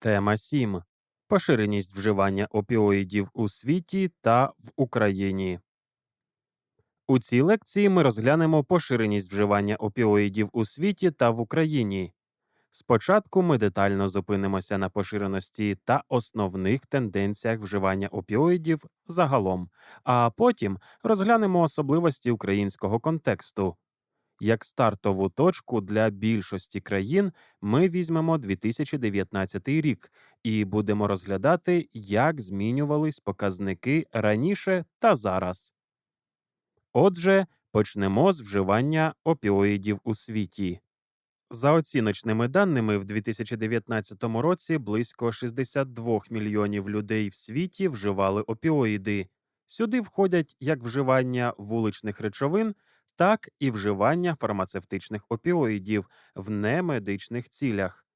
Тема 7. Поширеність вживання опіоїдів у світі та в Україні. У цій лекції ми розглянемо поширеність вживання опіоїдів у світі та в Україні. Спочатку ми детально зупинимося на поширеності та основних тенденціях вживання опіоїдів загалом, а потім розглянемо особливості українського контексту. Як стартову точку для більшості країн ми візьмемо 2019 рік і будемо розглядати, як змінювались показники раніше та зараз. Отже, почнемо з вживання опіоїдів у світі. За оціночними даними, в 2019 році близько 62 мільйонів людей в світі вживали опіоїди. Сюди входять як вживання вуличних речовин, так і вживання фармацевтичних опіоїдів в немедичних цілях.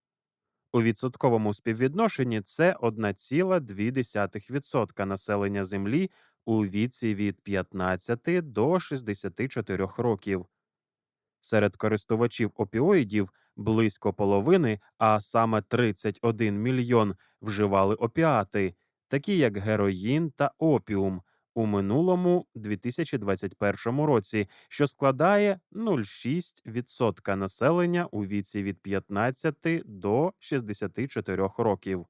У відсотковому співвідношенні це 1,2% населення Землі у віці від 15 до 64 років. Серед користувачів опіоїдів близько половини, а саме 31 мільйон, вживали опіати, такі як героїн та опіум, у минулому 2021 році, що складає 0,6% населення у віці від 15 до 64 років.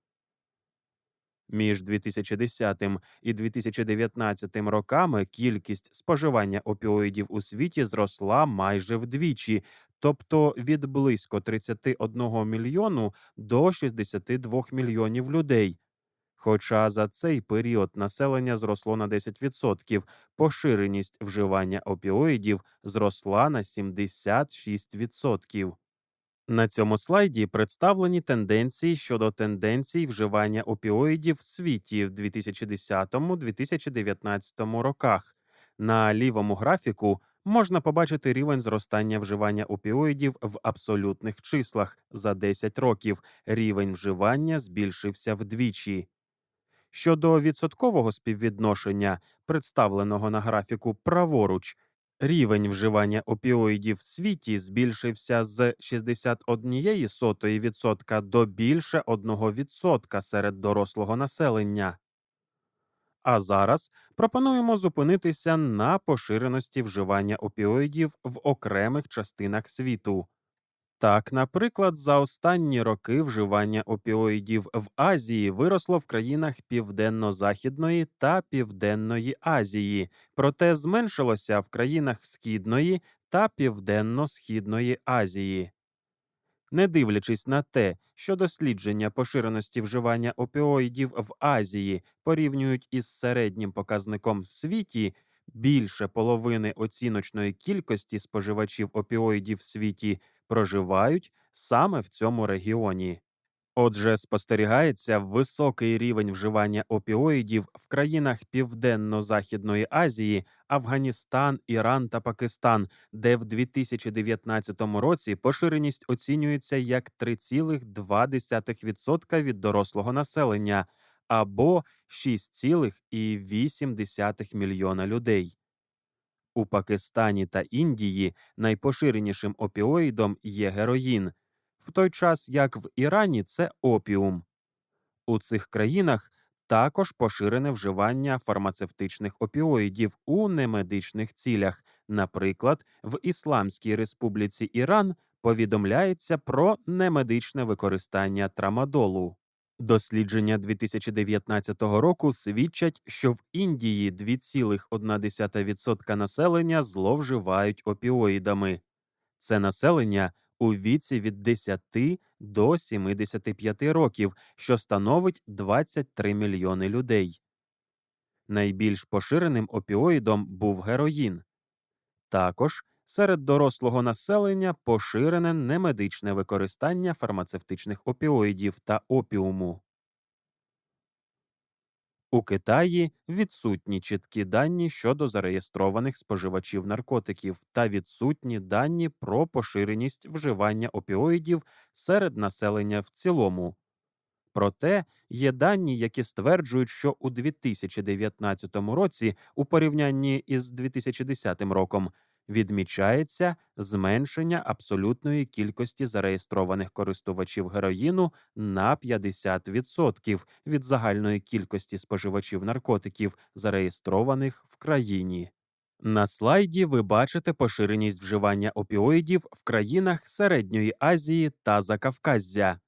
Між 2010 і 2019 роками кількість споживання опіоїдів у світі зросла майже вдвічі, тобто від близько 31 мільйону до 62 мільйонів людей. Хоча за цей період населення зросло на 10%, поширеність вживання опіоїдів зросла на 76%. На цьому слайді представлені тенденції щодо тенденцій вживання опіоїдів в світі в 2010-2019 роках. На лівому графіку можна побачити рівень зростання вживання опіоїдів в абсолютних числах за 10 років. Рівень вживання збільшився вдвічі. Щодо відсоткового співвідношення, представленого на графіку праворуч, рівень вживання опіоїдів в світі збільшився з 61% до більше 1% серед дорослого населення. А зараз пропонуємо зупинитися на поширеності вживання опіоїдів в окремих частинах світу. Так, наприклад, за останні роки вживання опіоїдів в Азії виросло в країнах Південно-Західної та Південної Азії, проте зменшилося в країнах Східної та Південно-Східної Азії. Не дивлячись на те, що дослідження поширеності вживання опіоїдів в Азії порівнюють із середнім показником в світі, більше половини оціночної кількості споживачів опіоїдів в світі проживають саме в цьому регіоні. Отже, спостерігається високий рівень вживання опіоїдів в країнах Південно-Західної Азії, Афганістан, Іран та Пакистан, де в 2019 році поширеність оцінюється як 3,2% від дорослого населення або 6,8 мільйона людей. У Пакистані та Індії найпоширенішим опіоїдом є героїн, в той час як в Ірані це опіум. У цих країнах також поширене вживання фармацевтичних опіоїдів у немедичних цілях. Наприклад, в Ісламській Республіці Іран повідомляється про немедичне використання трамадолу. Дослідження 2019 року свідчать, що в Індії 2,1% населення зловживають опіоїдами. Це населення у віці від 10 до 75 років, що становить 23 мільйони людей. Найбільш поширеним опіоїдом був героїн. Також серед дорослого населення поширене немедичне використання фармацевтичних опіоїдів та опіуму. У Китаї відсутні чіткі дані щодо зареєстрованих споживачів наркотиків та відсутні дані про поширеність вживання опіоїдів серед населення в цілому. Проте є дані, які стверджують, що у 2019 році, у порівнянні із 2010 роком, відмічається зменшення абсолютної кількості зареєстрованих користувачів героїну на 50% від загальної кількості споживачів наркотиків, зареєстрованих в країні. На слайді ви бачите поширеність вживання опіоїдів в країнах Середньої Азії та Закавказзя.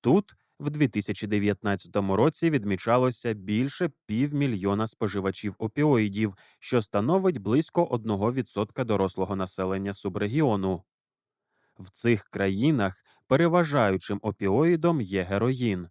Тут в 2019 році відмічалося більше півмільйона споживачів опіоїдів, що становить близько 1% дорослого населення субрегіону. В цих країнах переважаючим опіоїдом є героїн.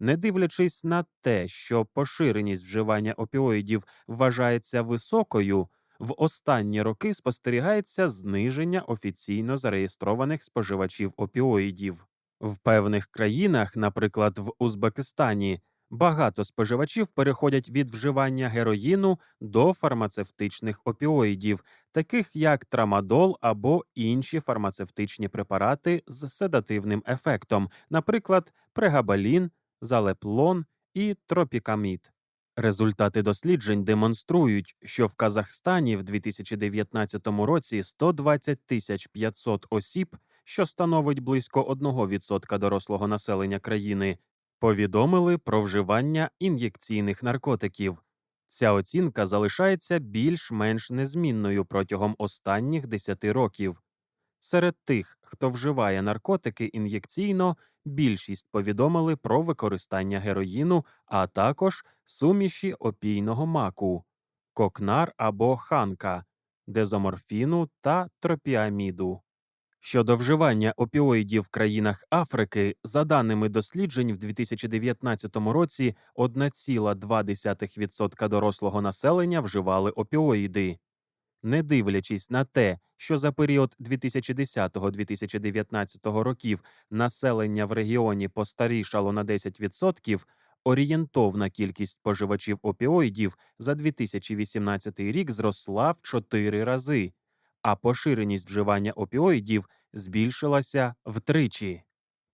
Не дивлячись на те, що поширеність вживання опіоїдів вважається високою, в останні роки спостерігається зниження офіційно зареєстрованих споживачів опіоїдів. В певних країнах, наприклад, в Узбекистані, багато споживачів переходять від вживання героїну до фармацевтичних опіоїдів, таких як трамадол або інші фармацевтичні препарати з седативним ефектом, наприклад, прегабалін, залеплон і тропікамід. Результати досліджень демонструють, що в Казахстані в 2019 році 120 тисяч 500 осіб, що становить близько 1% дорослого населення країни, повідомили про вживання ін'єкційних наркотиків. Ця оцінка залишається більш-менш незмінною протягом останніх 10 років. Серед тих, хто вживає наркотики ін'єкційно, більшість повідомили про використання героїну, а також суміші опійного маку, кокнар або ханка, дезоморфіну та тропіаміду. Щодо вживання опіоїдів в країнах Африки, за даними досліджень, в 2019 році 1,2% дорослого населення вживали опіоїди. Не дивлячись на те, що за період 2010-2019 років населення в регіоні постарішало на 10%, орієнтовна кількість споживачів опіоїдів за 2018 рік зросла в 4 рази, а поширеність вживання опіоїдів збільшилася втричі.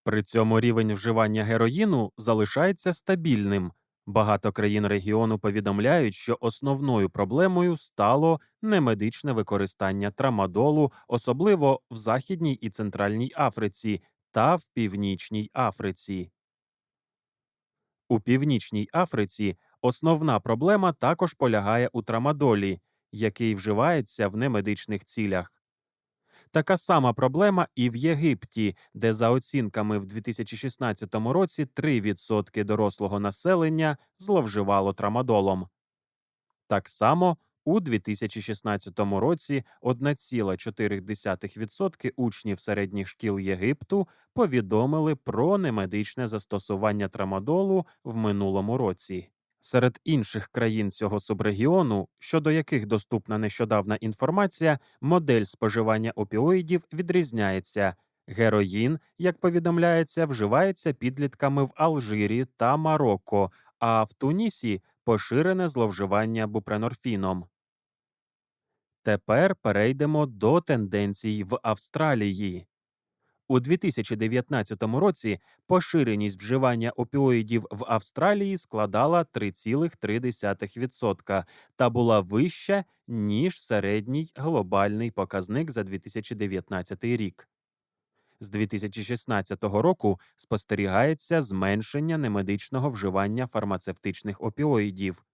При цьому рівень вживання героїну залишається стабільним. Багато країн регіону повідомляють, що основною проблемою стало немедичне використання трамадолу, особливо в Західній і Центральній Африці та в Північній Африці. У Північній Африці основна проблема також полягає у трамадолі, який вживається в немедичних цілях. Така сама проблема і в Єгипті, де за оцінками в 2016 році 3% дорослого населення зловживало трамадолом. Так само у 2016 році 1,4% учнів середніх шкіл Єгипту повідомили про немедичне застосування трамадолу в минулому році. Серед інших країн цього субрегіону, щодо яких доступна нещодавна інформація, модель споживання опіоїдів відрізняється. Героїн, як повідомляється, вживається підлітками в Алжирі та Марокко, а в Тунісі поширене зловживання бупренорфіном. Тепер перейдемо до тенденцій в Австралії. У 2019 році поширеність вживання опіоїдів в Австралії складала 3,3% та була вища, ніж середній глобальний показник за 2019 рік. З 2016 року спостерігається зменшення немедичного вживання фармацевтичних опіоїдів.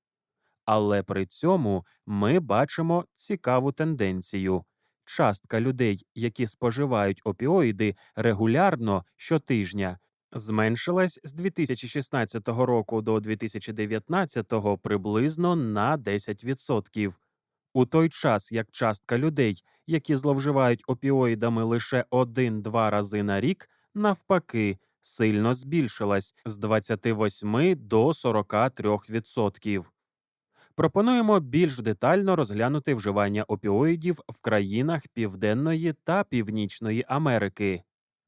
Але при цьому ми бачимо цікаву тенденцію частка людей, які споживають опіоїди регулярно щотижня, зменшилась з 2016 року до 2019 приблизно на 10%. У той час як частка людей, які зловживають опіоїдами лише один-два рази на рік, навпаки, сильно збільшилась з 28 до 43%. Пропонуємо більш детально розглянути вживання опіоїдів в країнах Південної та Північної Америки.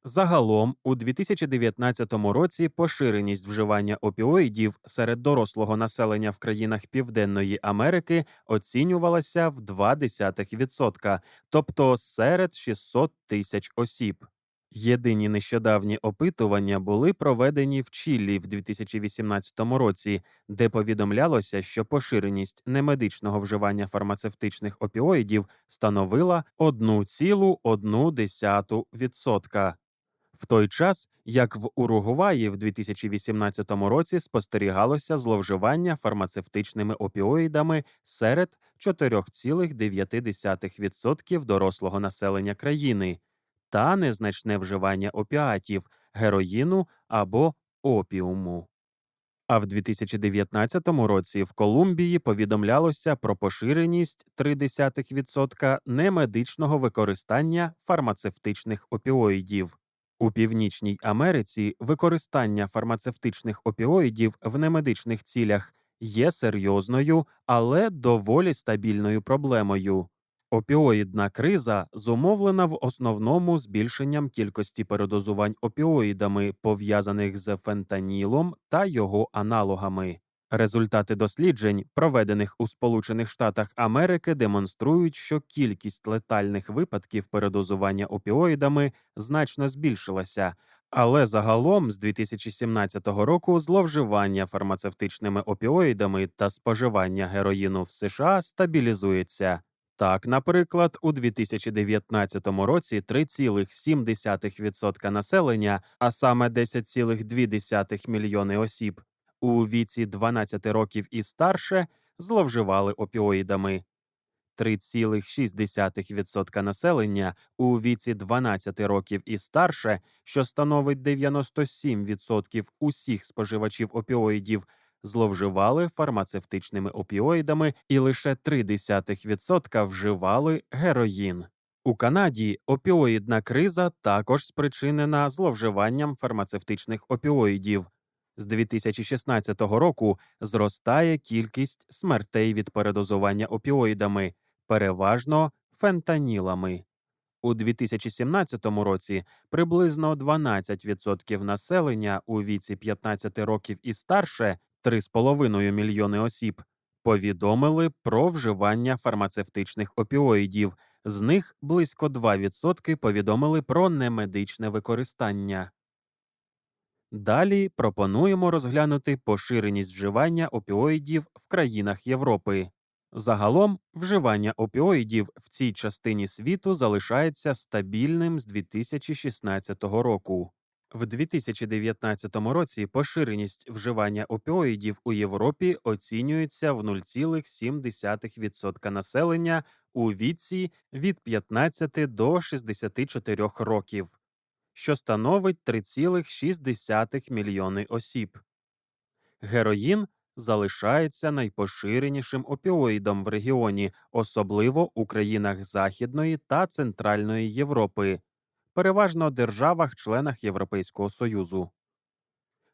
Загалом, у 2019 році поширеність вживання опіоїдів серед дорослого населення в країнах Південної Америки оцінювалася в 0,2%, тобто серед 600 тисяч осіб. Єдині нещодавні опитування були проведені в Чилі в 2018 році, де повідомлялося, що поширеність немедичного вживання фармацевтичних опіоїдів становила 1,1%. В той час, як в Уругваї в 2018 році спостерігалося зловживання фармацевтичними опіоїдами серед 4,9% дорослого населення країни та незначне вживання опіатів, героїну або опіуму. А в 2019 році в Колумбії повідомлялося про поширеність 0,3% немедичного використання фармацевтичних опіоїдів. У Північній Америці використання фармацевтичних опіоїдів в немедичних цілях є серйозною, але доволі стабільною проблемою. Опіоїдна криза зумовлена в основному збільшенням кількості передозувань опіоїдами, пов'язаних з фентанілом та його аналогами. Результати досліджень, проведених у Сполучених Штатах Америки, демонструють, що кількість летальних випадків передозування опіоїдами значно збільшилася, але загалом з 2017 року зловживання фармацевтичними опіоїдами та споживання героїну в США стабілізується. Так, наприклад, у 2019 році 3,7% населення, а саме 10,2 мільйони осіб, у віці 12 років і старше зловживали опіоїдами. 3,6% населення у віці 12 років і старше, що становить 97% усіх споживачів опіоїдів, зловживали фармацевтичними опіоїдами і лише 0,3% вживали героїн. У Канаді опіоїдна криза також спричинена зловживанням фармацевтичних опіоїдів. З 2016 року зростає кількість смертей від передозування опіоїдами, переважно фентанілами. У 2017 році приблизно 12% населення у віці 15 років і старше 3,5 мільйони осіб повідомили про вживання фармацевтичних опіоїдів. З них близько 2% повідомили про немедичне використання. Далі пропонуємо розглянути поширеність вживання опіоїдів в країнах Європи. Загалом, вживання опіоїдів в цій частині світу залишається стабільним з 2016 року. В 2019 році поширеність вживання опіоїдів у Європі оцінюється в 0,7% населення у віці від 15 до 64 років, що становить 3,6 мільйони осіб. Героїн залишається найпоширенішим опіоїдом в регіоні, особливо у країнах Західної та Центральної Європи, переважно державах-членах Європейського Союзу.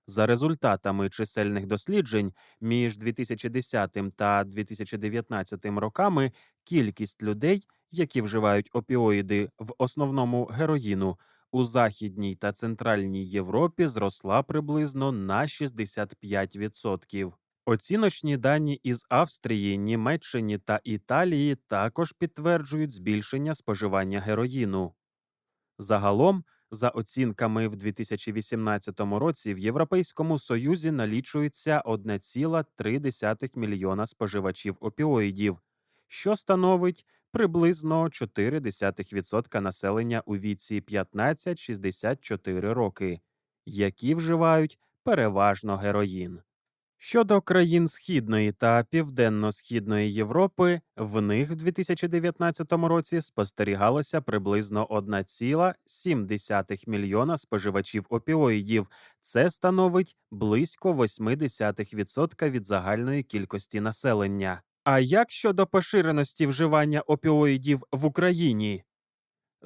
За результатами чисельних досліджень між 2010 та 2019 роками кількість людей, які вживають опіоїди в основному героїну, у Західній та Центральній Європі зросла приблизно на 65%. Оціночні дані із Австрії, Німеччини та Італії також підтверджують збільшення споживання героїну. Загалом, за оцінками в 2018 році, в Європейському Союзі налічується 1,3 мільйона споживачів опіоїдів, що становить приблизно 0,4% населення у віці 15-64 роки, які вживають переважно героїн. Щодо країн Східної та Південно-Східної Європи, в них в 2019 році спостерігалося приблизно 1,7 мільйона споживачів опіоїдів. Це становить близько 0,8% від загальної кількості населення. А як щодо поширеності вживання опіоїдів в Україні?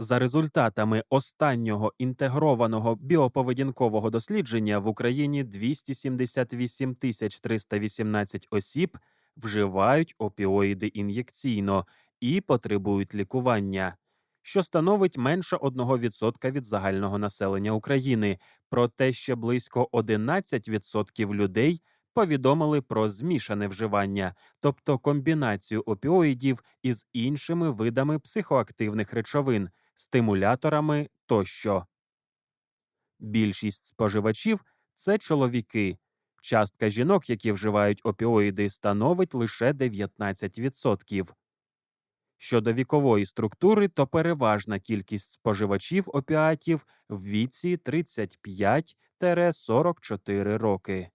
За результатами останнього інтегрованого біоповедінкового дослідження в Україні 278 тисяч 318 осіб вживають опіоїди ін'єкційно і потребують лікування, що становить менше 1% від загального населення України, проте ще близько 11% людей повідомили про змішане вживання, тобто комбінацію опіоїдів із іншими видами психоактивних речовин стимуляторами тощо. Більшість споживачів це чоловіки. Частка жінок, які вживають опіоїди, становить лише 19%. Щодо вікової структури, то переважна кількість споживачів опіатів в віці 35-44 роки.